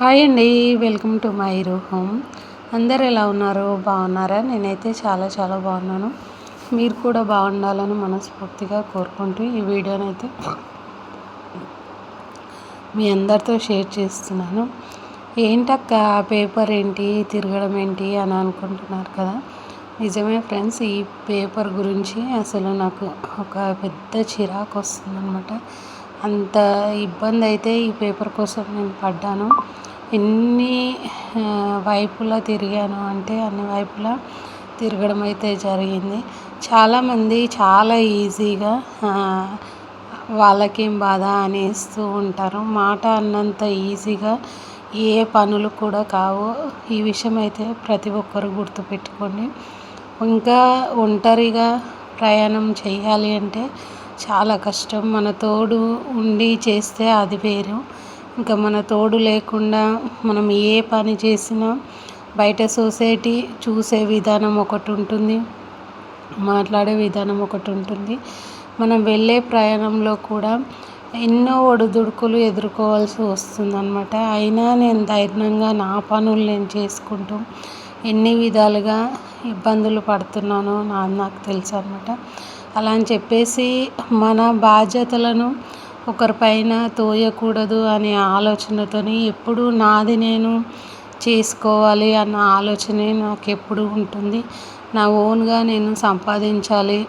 Hi అండి welcome to my home అందరు ఎలా ఉన్నారు? బాగున్నారా? నేనైతే చాలా చాలా బాగున్నాను. మీరు కూడా బాగుండాలని మనస్ఫూర్తిగా కోరుకుంటూ ఈ వీడియోని అయితే మీ అందరితో షేర్ చేస్తున్నాను. ఏంటక్క ఆ పేపర్ ఏంటి? తిరగడం ఏంటి? అని అనుకుంటున్నారు కదా. నిజమే ఫ్రెండ్స్ ఈ పేపర్ గురించి అసలు నాకు ఒక పెద్ద చిరాకు వస్తుందన్నమాట. అంత ఇబ్బంది అయితే ఈ పేపర్ కోసం నేను పడ్డాను. ఎన్ని వైపులా తిరిగాను అంటే అన్ని వైపులా తిరగడం అయితే జరిగింది. చాలామంది చాలా ఈజీగా వాళ్ళకేం బాధ అనేస్తూ ఉంటారు. మాట అన్నంత ఈజీగా ఏ పనులు కూడా కావు. ఈ విషయం అయితే ప్రతి ఒక్కరు గుర్తుపెట్టుకోండి. ఇంకా ఒంటరిగా ప్రయాణం చేయాలి అంటే చాలా కష్టం. మన తోడు ఉండి చేస్తే అది వేరు. ఇంకా మన తోడు లేకుండా మనం ఏ పని చేసినా బయట సొసైటీ చూసే విధానం ఒకటి ఉంటుంది మాట్లాడే విధానం ఒకటి ఉంటుంది. మనం వెళ్ళే ప్రయాణంలో కూడా ఎన్నో ఒడిదుడుకులు ఎదుర్కోవాల్సి వస్తుందన్నమాట. అయినా నేను ధైర్యంగా నా పనులు నేను చేసుకుంటూ ఎన్ని విధాలుగా ఇబ్బందులు పడుతున్నానో నా నాకు తెలుసు అనమాట అలా అని చెప్పేసి మన బాధ్యతలను ఒకరిపైన తోయకూడదు అనే ఆలోచనతోని ఎప్పుడు నాది నేను చేసుకోవాలి అన్న ఆలోచనే నాకు ఎప్పుడు ఉంటుంది. నా ఓన్గా నేను సంపాదించాలి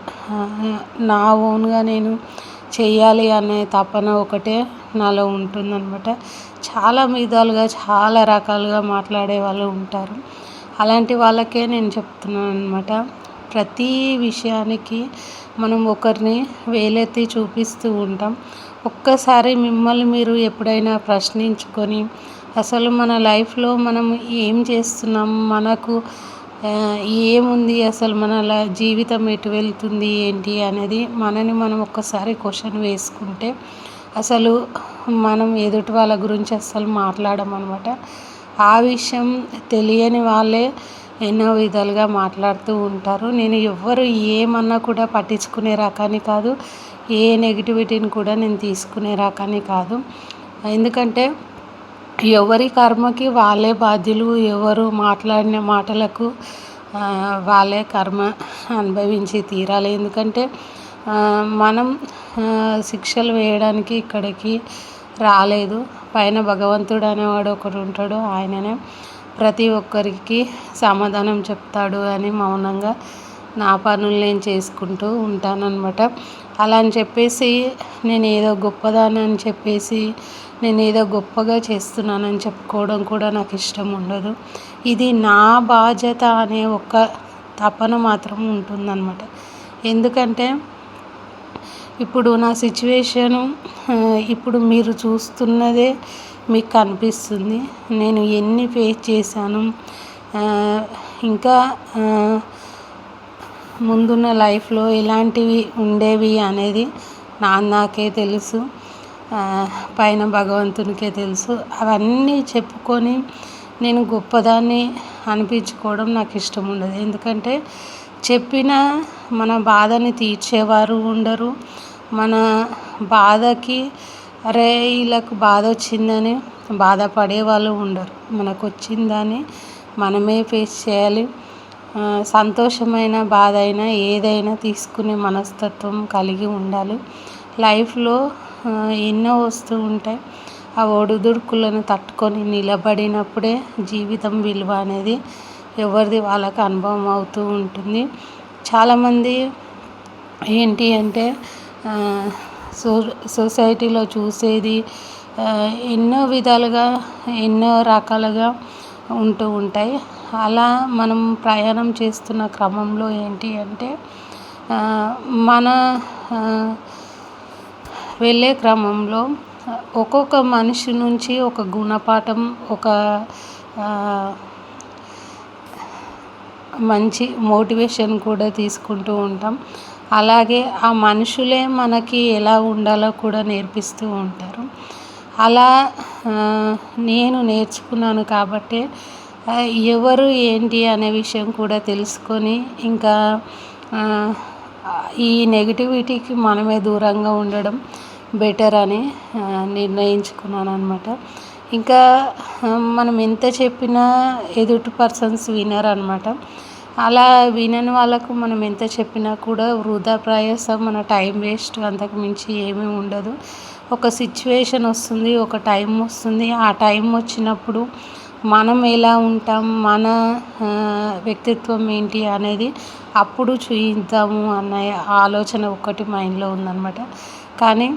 నా ఓన్గా నేను చేయాలి అనే తపన ఒకటే నాలో ఉంటుందన్నమాట. చాలా విధాలుగా చాలా రకాలుగా మాట్లాడే వాళ్ళు ఉంటారు. అలాంటి వాళ్ళకే నేను చెప్తున్నాను అనమాట ప్రతి విషయానికి మనం ఒకరిని వేలెత్తి చూపిస్తూ ఉంటాం. ఒక్కసారి మిమ్మల్ని మీరు ఎప్పుడైనా ప్రశ్నించుకొని అసలు మన లైఫ్లో మనం ఏం చేస్తున్నాం? మనకు ఏముంది? అసలు మన జీవితం ఎటు వెళ్తుంది? ఏంటి? అనేది మనని మనం ఒక్కసారి క్వశ్చన్ వేసుకుంటే అసలు మనం ఎదుటి వాళ్ళ గురించి అసలు మాట్లాడమన్నమాట ఆ విషయం తెలియని వాళ్ళే ఎన్నో విధాలుగా మాట్లాడుతూ ఉంటారు. నేను ఎవ్వరు ఏమన్నా కూడా పట్టించుకునే రకాన్ని కాదు. ఏ నెగిటివిటీని కూడా నేను తీసుకునే రకాన్ని కాదు. ఎందుకంటే ఎవరి కర్మకి వాళ్ళే బాధ్యులు ఎవరు మాట్లాడిన మాటలకు వాళ్ళే కర్మ అనుభవించి తీరాలి. ఎందుకంటే మనం శిక్షలు వేయడానికి ఇక్కడికి రాలేదు. పైన భగవంతుడు అనేవాడు ఒకడు ఉంటాడు. ఆయననే ప్రతి ఒక్కరికి సమాధానం చెప్తాడు అని మౌనంగా నా పనులు నేను చేసుకుంటూ ఉంటానన్నమాట. అలా అని చెప్పేసి నేను ఏదో గొప్పదానని అని చెప్పేసి నేను ఏదో గొప్పగా చేస్తున్నానని చెప్పుకోవడం కూడా నాకు ఇష్టం ఉండదు. ఇది నా బాధ్యత అనే ఒక తపన మాత్రం ఉంటుందన్నమాట. ఎందుకంటే ఇప్పుడు నా సిచ్యువేషను ఇప్పుడు మీరు చూస్తున్నదే మీకు కనిపిస్తుంది. నేను ఎన్ని ఫేస్ చేశాను ఇంకా ముందున్న లైఫ్లో ఎలాంటివి ఉండేవి అనేది నా నాకే తెలుసు పైన భగవంతునికే తెలుసు. అవన్నీ చెప్పుకొని నేను గొప్పదాన్ని అనిపించుకోవడం నాకు ఇష్టం ఉండదు. ఎందుకంటే చెప్పిన మన బాధని తీర్చేవారు ఉండరు. మన బాధకి అరే వీళ్ళకు బాధ వచ్చిందని బాధపడే వాళ్ళు ఉండరు. మనకు వచ్చిందని మనమే ఫేస్ చేయాలి. సంతోషమైన బాధ అయినా ఏదైనా తీసుకునే మనస్తత్వం కలిగి ఉండాలి. లైఫ్లో ఎన్నో వస్తూ ఉంటాయి. ఆ ఒడిదుడుకులను తట్టుకొని నిలబడినప్పుడే జీవితం విలువ అనేది ఎవరిది వాళ్ళకి అనుభవం అవుతూ ఉంటుంది. చాలామంది ఏంటి అంటే సో సొసైటీలో చూసేది ఎన్నో విధాలుగా ఎన్నో రకాలుగా ఉంటూ ఉంటాయి. అలా మనం ప్రయాణం చేస్తున్న క్రమంలో ఏంటి అంటే మన వెళ్ళే క్రమంలో ఒక్కొక్క మనిషి నుంచి ఒక గుణపాఠం ఒక మంచి మోటివేషన్ కూడా తీసుకుంటూ ఉంటాం. అలాగే ఆ మనుషులే మనకి ఎలా ఉండాలో కూడా నేర్పిస్తూ ఉంటారు. అలా నేను నేర్చుకున్నాను కాబట్టి ఎవరు ఏంటి అనే విషయం కూడా తెలుసుకొని ఇంకా ఈ నెగిటివిటీకి మనమే దూరంగా ఉండడం బెటర్ అని నిర్ణయించుకున్నాను అనమాట ఇంకా మనం ఎంత చెప్పినా ఎదుటి పర్సన్స్ వినరు అనమాట అలా వినని వాళ్ళకు మనం ఎంత చెప్పినా కూడా వృధా ప్రయాసం మన టైం వేస్ట్ అంతకు మించి ఏమీ ఉండదు. ఒక సిచ్యువేషన్ వస్తుంది ఒక టైం వస్తుంది. ఆ టైం వచ్చినప్పుడు మనం ఎలా ఉంటాం మన వ్యక్తిత్వం ఏంటి అనేది అప్పుడు చూయిద్దాము అన్న ఆలోచన ఒకటి మైండ్లో ఉందన్నమాట. కానీ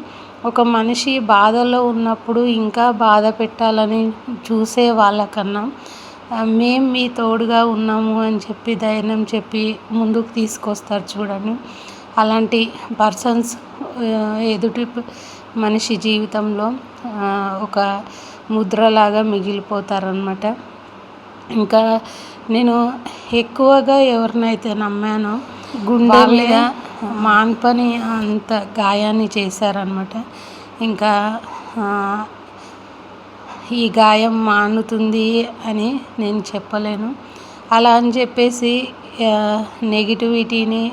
ఒక మనిషి బాధలో ఉన్నప్పుడు ఇంకా బాధ పెట్టాలని చూసే వాళ్ళకన్నా మేము మీ తోడుగా ఉన్నాము అని చెప్పి ధైర్యం చెప్పి ముందుకు తీసుకొస్తారు చూడండి. అలాంటి పర్సన్స్ ఎదుటి మనిషి జీవితంలో ఒక ముద్రలాగా మిగిలిపోతారనమాట ఇంకా నేను ఎక్కువగా ఎవరినైతే నమ్మానో గుండె మీద? మాన్పని అంత గాయాన్ని చేశారనమాట ఇంకా ఈ గాయం మానుతుంది అని నేను చెప్పలేను. అలా అని చెప్పేసి నెగిటివిటీని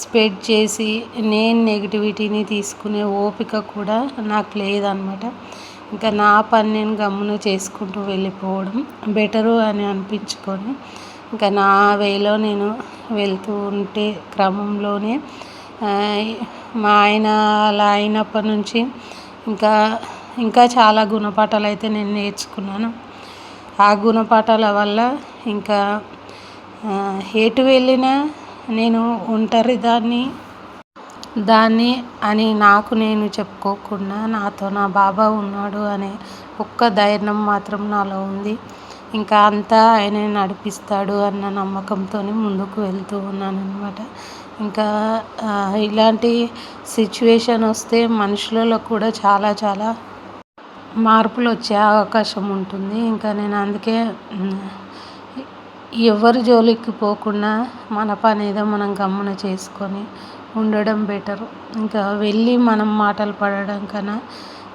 స్ప్రెడ్ చేసి నేను నెగిటివిటీని తీసుకునే ఓపిక కూడా నాకు లేదనమాట ఇంకా నా పని నేను గమ్మున చేసుకుంటూ వెళ్ళిపోవడం బెటరు అని అనిపించుకొని ఇంకా నా వేలో నేను వెళ్తూ ఉంటే క్రమంలోనే మా ఆయన అలా అయినప్పటి నుంచి ఇంకా ఇంకా చాలా గుణపాఠాలు అయితే నేను నేర్చుకున్నాను. ఆ గుణపాఠాల వల్ల ఇంకా ఎటు వెళ్ళినా నేను ఒంటరిదాన్ని దాన్ని అని నాకు నేను చెప్పుకోకుండా నాతో నా బాబా ఉన్నాడు అనే ఒక్క ధైర్యం మాత్రం నాలో ఉంది. ఇంకా అంతా ఆయనే నడిపిస్తాడు అన్న నమ్మకంతో ముందుకు వెళ్తూ ఉన్నాను అనమాట ఇంకా ఇలాంటి సిచ్యువేషన్ వస్తే మనుషులలో కూడా చాలా చాలా మార్పులు వచ్చే అవకాశం ఉంటుంది. ఇంకా నేను అందుకే ఎవరి జోలికి పోకుండా మన పని ఏదో మనం గమ్మున చేసుకొని ఉండడం బెటరు. ఇంకా వెళ్ళి మనం మాటలు పడడం కన్నా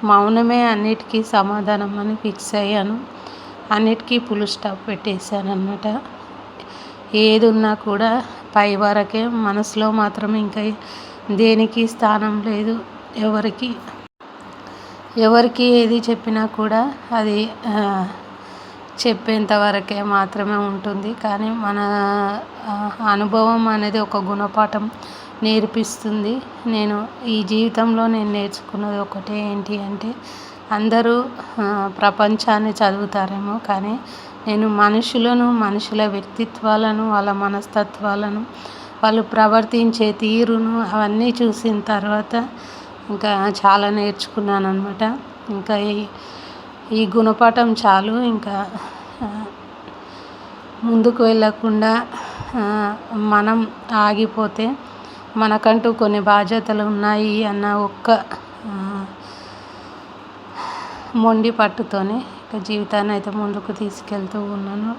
మౌనమే అన్నిటికీ సమాధానం అని ఫిక్స్ అయ్యాను. అన్నిటికీ ఫుల్ స్టాప్ పెట్టేశాను అనమాట ఏది ఉన్నా కూడా పై వరకే మనసులో మాత్రం ఇంకా దేనికి స్థానం లేదు ఎవరికి ఎవరికి ఏది చెప్పినా కూడా అది చెప్పేంత వరకే మాత్రమే ఉంటుంది. కానీ మన అనుభవం అనేది ఒక గుణపాఠం. నేర్పిస్తుంది. నేను ఈ జీవితంలో నేను నేర్చుకున్నది ఒకటే ఏంటి అంటే అందరూ ప్రపంచాన్ని చదువుతారేమో కానీ నేను మనుషులను మనుషుల వ్యక్తిత్వాలను వాళ్ళ మనస్తత్వాలను వాళ్ళు ప్రవర్తించే తీరును అవన్నీ చూసిన తర్వాత ఇంకా చాలా నేర్చుకున్నాను అనమాట ఇంకా ఈ ఈ గుణపాఠం చాలు. ఇంకా ముందుకు వెళ్ళకుండా మనం ఆగిపోతే మనకంటూ కొన్ని బాధ్యతలు ఉన్నాయి అన్న ఒక్క మొండి పట్టుతోనే ఇక జీవితాన్ని అయితే ముందుకు తీసుకెళ్తూ ఉన్నాను.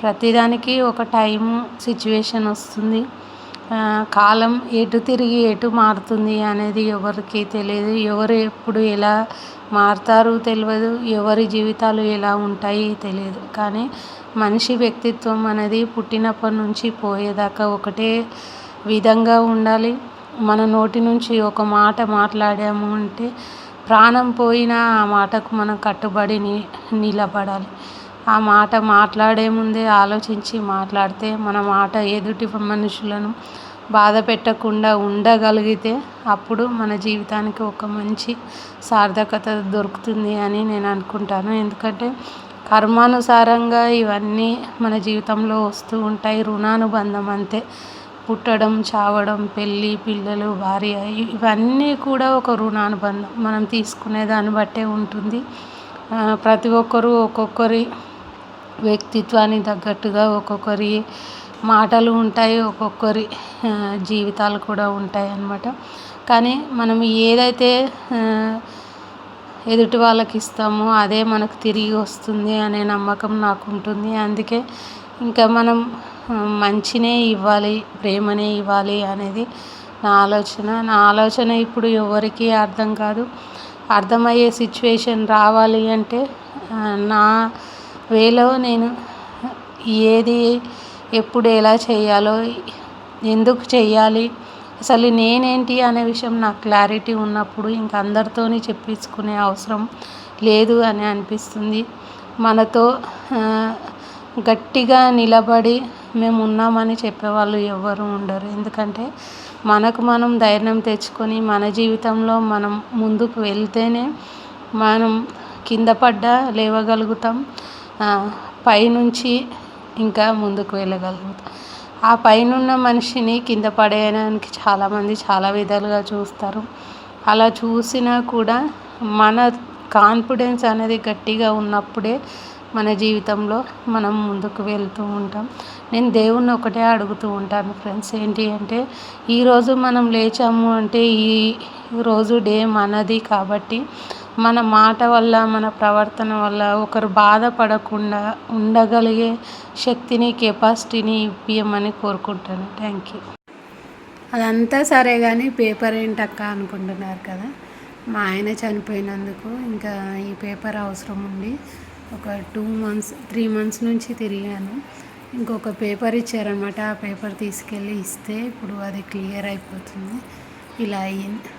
ప్రతిదానికి ఒక టైం సిచ్యువేషన్ వస్తుంది. కాలం ఎటు తిరిగి ఎటు మారుతుంది అనేది ఎవరికి తెలియదు. ఎవరు ఎప్పుడు ఎలా మారుతారు తెలియదు. ఎవరి జీవితాలు ఎలా ఉంటాయి తెలియదు. కానీ మనిషి వ్యక్తిత్వం అనేది పుట్టినప్పటి నుంచి పోయేదాకా ఒకటే విధంగా ఉండాలి. మన నోటి నుంచి ఒక మాట మాట్లాడాము అంటే ప్రాణం పోయినా ఆ మాటకు మనం కట్టుబడి నిలబడాలి. ఆ మాట మాట్లాడే ముందే ఆలోచించి మాట్లాడితే మన మాట ఎదుటి మనుషులను బాధ పెట్టకుండా ఉండగలిగితే అప్పుడు మన జీవితానికి ఒక మంచి సార్థకత దొరుకుతుంది అని నేను అనుకుంటాను. ఎందుకంటే కర్మానుసారంగా ఇవన్నీ మన జీవితంలో వస్తూ ఉంటాయి. రుణానుబంధం అంతే. పుట్టడం చావడం పెళ్ళి పిల్లలు భార్య ఇవన్నీ కూడా ఒక రుణానుబంధం. మనం తీసుకునే దాన్ని బట్టే ఉంటుంది. ప్రతి ఒక్కరూ ఒక్కొక్కరి వ్యక్తిత్వానికి తగ్గట్టుగా ఒక్కొక్కరి మాటలు ఉంటాయి ఒక్కొక్కరి జీవితాలు కూడా ఉంటాయి అన్నమాట. కానీ మనం ఏదైతే ఎదుటి వాళ్ళకి ఇస్తామో అదే మనకు తిరిగి వస్తుంది అనే నమ్మకం నాకు ఉంటుంది. అందుకే ఇంకా మనం మంచినే ఇవ్వాలి ప్రేమనే ఇవ్వాలి అనేది నా ఆలోచన. నా ఆలోచన ఇప్పుడు ఎవరికీ అర్థం కాదు. అర్థమయ్యే సిచ్యువేషన్ రావాలి అంటే నా వేలో నేను ఏది ఎప్పుడు ఎలా చేయాలో ఎందుకు చేయాలి అసలు నేనేంటి అనే విషయం నాకు క్లారిటీ ఉన్నప్పుడు ఇంక అందరితోని చెప్పించుకునే అవసరం లేదు అని అనిపిస్తుంది. మనతో గట్టిగా నిలబడి మేము ఉన్నామని చెప్పేవాళ్ళు ఎవ్వరూ ఉండరు. ఎందుకంటే మనకు మనం ధైర్యం తెచ్చుకొని మన జీవితంలో మనం ముందుకు వెళ్తేనే మనం కింద పడ్డ లేవగలుగుతాం. పైనుంచి ఇంకా ముందుకు వెళ్ళగలుగుతాం. ఆ పైనున్న మనిషిని కింద పడేయడానికి చాలామంది చాలా విధాలుగా చూస్తారు. అలా చూసినా కూడా మన కాన్ఫిడెన్స్ అనేది గట్టిగా ఉన్నప్పుడే మన జీవితంలో మనం ముందుకు వెళ్తూ ఉంటాం. నేను దేవుణ్ణి ఒకటే అడుగుతూ ఉంటాను ఫ్రెండ్స్. ఏంటి అంటే ఈరోజు మనం లేచాము అంటే ఈ రోజు డే మనది కాబట్టి మన మాట వల్ల మన ప్రవర్తన వల్ల ఒకరు బాధపడకుండా ఉండగలిగే శక్తిని కెపాసిటీని ఇప్పియమని కోరుకుంటాను. Thank you. అదంతా సరే కానీ పేపర్ ఏంటక్క అనుకుంటున్నారు కదా? మా ఆయన చనిపోయినందుకు ఇంకా ఈ పేపర్ అవసరం ఉంది. ఒక టూ మంత్స్ త్రీ మంత్స్ నుంచి తిరిగాను. ఇంకొక పేపర్ ఇచ్చారనమాట ఆ పేపర్ తీసుకెళ్ళి ఇస్తే ఇప్పుడు అది క్లియర్ అయిపోతుంది. ఇలా అయ్యింది.